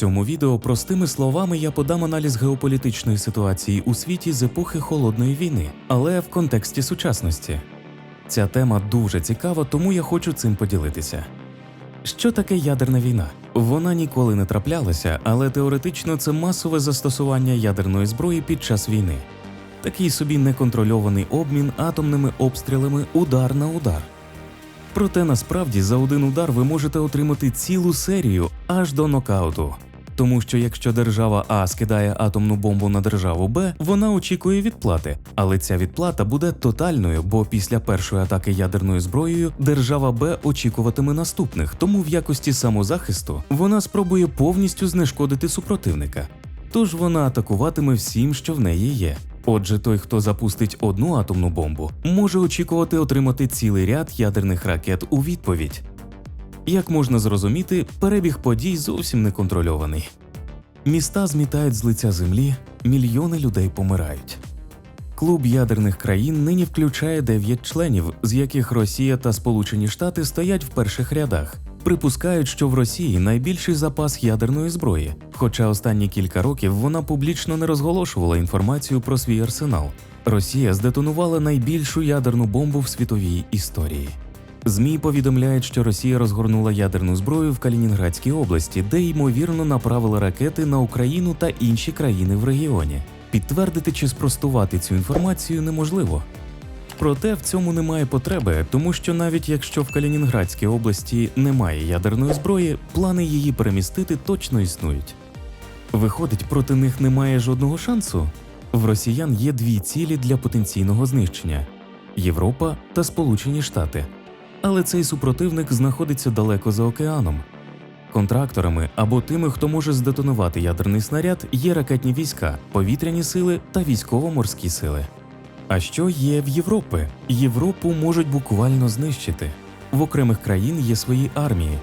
цьому відео простими словами я подам аналіз геополітичної ситуації у світі з епохи холодної війни, але в контексті сучасності. Ця тема дуже цікава, тому я хочу цим поділитися. Що таке ядерна війна? Вона ніколи не траплялася, але теоретично це масове застосування ядерної зброї під час війни. Такий собі неконтрольований обмін атомними обстрілами удар на удар. Проте насправді за один удар ви можете отримати цілу серію аж до нокауту. Тому що якщо держава А скидає атомну бомбу на державу Б, вона очікує відплати, але ця відплата буде тотальною, бо після першої атаки ядерною зброєю держава Б очікуватиме наступних, тому в якості самозахисту вона спробує повністю знешкодити супротивника. Тож вона атакуватиме всім, що в неї є. Отже, той, хто запустить одну атомну бомбу, може очікувати отримати цілий ряд ядерних ракет у відповідь. Як можна зрозуміти, перебіг подій зовсім не контрольований. Міста змітають з лиця землі, мільйони людей помирають. Клуб ядерних країн нині включає 9 членів, з яких Росія та Сполучені Штати стоять в перших рядах. Припускають, що в Росії найбільший запас ядерної зброї, хоча останні кілька років вона публічно не розголошувала інформацію про свій арсенал. Росія здетонувала найбільшу ядерну бомбу в світовій історії. ЗМІ повідомляють, що Росія розгорнула ядерну зброю в Калінінградській області, де ймовірно направила ракети на Україну та інші країни в регіоні. Підтвердити чи спростувати цю інформацію неможливо. Проте в цьому немає потреби, тому що навіть якщо в Калінінградській області немає ядерної зброї, плани її перемістити точно існують. Виходить, проти них немає жодного шансу. В росіян є дві цілі для потенційного знищення Європа та Сполучені Штати. Але цей супротивник знаходиться далеко за океаном. Контракторами або тими, хто може здетонувати ядерний снаряд, є ракетні війська, повітряні сили та військово-морські сили. А що є в Європі? Європу можуть буквально знищити. В окремих країн є свої армії.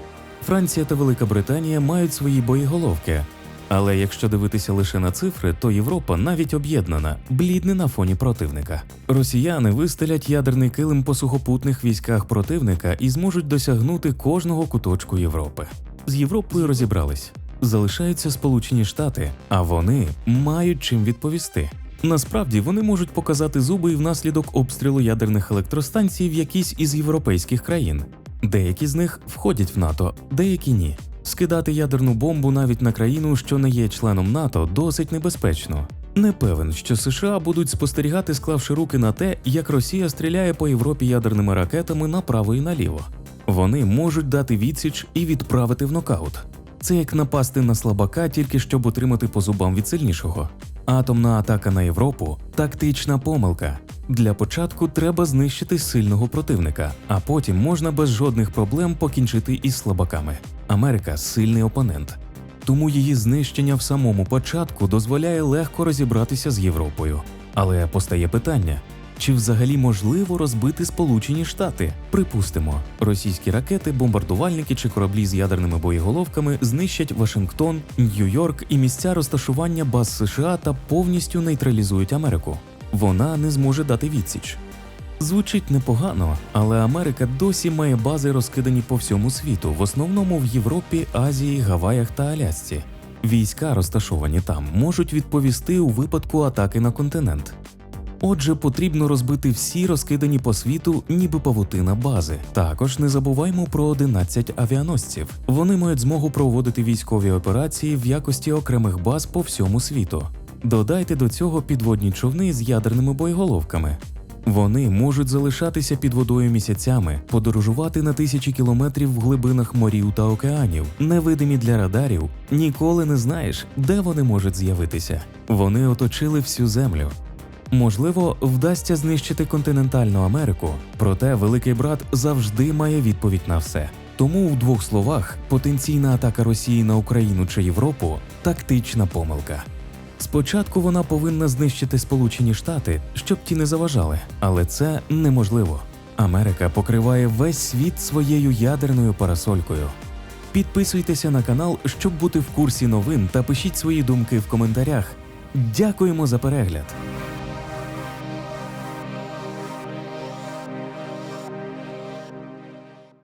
Франція та Велика Британія мають свої боєголовки. Але якщо дивитися лише на цифри, то Європа навіть об'єднана, блідне на фоні противника. Росіяни вистелять ядерний килим по сухопутних військах противника і зможуть досягнути кожного куточку Європи. З Європою розібрались. Залишаються Сполучені Штати, а вони мають чим відповісти. Насправді вони можуть показати зуби і внаслідок обстрілу ядерних електростанцій в якійсь із європейських країн. Деякі з них входять в НАТО, деякі ні. Скидати ядерну бомбу навіть на країну, що не є членом НАТО, досить небезпечно. Не певен, що США будуть спостерігати, склавши руки на те, як Росія стріляє по Європі ядерними ракетами направо і наліво. Вони можуть дати відсіч і відправити в нокаут. Це як напасти на слабака, тільки щоб отримати по зубам від сильнішого. Атомна атака на Європу тактична помилка. Для початку треба знищити сильного противника, а потім можна без жодних проблем покінчити із слабаками. Америка сильний опонент, тому її знищення в самому початку дозволяє легко розібратися з Європою. Але постає питання. Чи взагалі можливо розбити Сполучені Штати? Припустимо, російські ракети, бомбардувальники чи кораблі з ядерними боєголовками знищать Вашингтон, Нью-Йорк і місця розташування баз США та повністю нейтралізують Америку. Вона не зможе дати відсіч. Звучить непогано, але Америка досі має бази розкидані по всьому світу, в основному в Європі, Азії, Гаваях та Алясці. Війська, розташовані там, можуть відповісти у випадку атаки на континент. Отже, потрібно розбити всі розкидані по світу, ніби павутина бази. Також не забуваймо про 11 авіаносців. Вони мають змогу проводити військові операції в якості окремих баз по всьому світу. Додайте до цього підводні човни з ядерними боєголовками. Вони можуть залишатися під водою місяцями, подорожувати на тисячі кілометрів в глибинах морів та океанів, невидимі для радарів. Ніколи не знаєш, де вони можуть з'явитися. Вони оточили всю землю. Можливо, вдасться знищити континентальну Америку, проте Великий брат завжди має відповідь на все. Тому, в двох словах, потенційна атака Росії на Україну чи Європу тактична помилка. Спочатку вона повинна знищити Сполучені Штати, щоб ті не заважали, але це неможливо. Америка покриває весь світ своєю ядерною парасолькою. Підписуйтеся на канал, щоб бути в курсі новин та пишіть свої думки в коментарях. Дякуємо за перегляд!